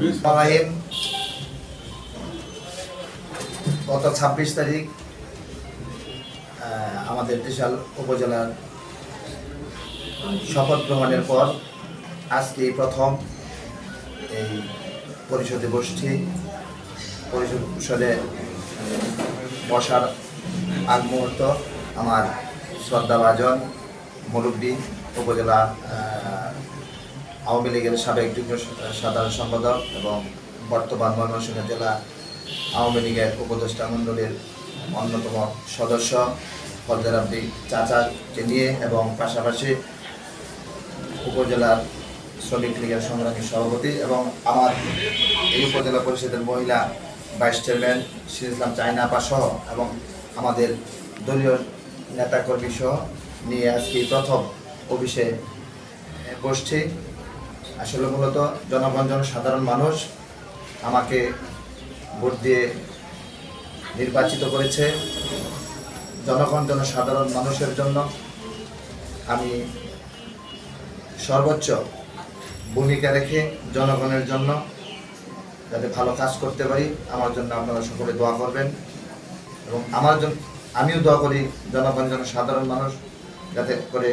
রাহিম গত ছাব্বিশ তারিখ আমাদের ত্রিশাল উপজেলার শপথ গ্রহণের পর আজকে প্রথম এই পরিষদে বসছি পরিষদে বসার আগ মুহূর্ত আমার শ্রদ্ধাভাজন মুরব্বী উপজেলা আওয়ামী লীগের সাবেক যুগ্ম সাধারণ সম্পাদক এবং বর্তমান ময়মনসিংহ জেলা আওয়ামী লীগের উপদেষ্টা মণ্ডলীর অন্যতম সদস্য ফজর আব্দি চাচাকে নিয়ে এবং পাশাপাশি উপজেলার শ্রমিক লীগের সংগ্রামী সভাপতি এবং আমার এই উপজেলা পরিষদের মহিলা ভাইস চেয়ারম্যান শির ইসলাম চাইনা সহ এবং আমাদের দলীয় নেতাকর্মী সহ নিয়ে আজকে প্রথম অফিসে বসছি। আসলে মূলত জনগণ জনসাধারণ মানুষ আমাকে ভোট দিয়ে নির্বাচিত করেছে। জনগণ জনসাধারণ মানুষের জন্য আমি সর্বোচ্চ ভূমিকা রেখে জনগণের জন্য যাতে ভালো কাজ করতে পারি, আমার জন্য আপনারা সকলে দোয়া করবেন। এবং আমার জন্য আমিও দোয়া করি জনগণ জনসাধারণ মানুষ যাতে করে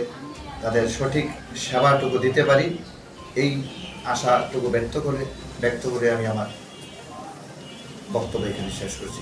তাদের সঠিক সেবাটুকু দিতে পারি। এই আশাটুকু ব্যক্ত করে ব্যক্ত করে আমি আমার বক্তব্য এখানে শেষ করছি।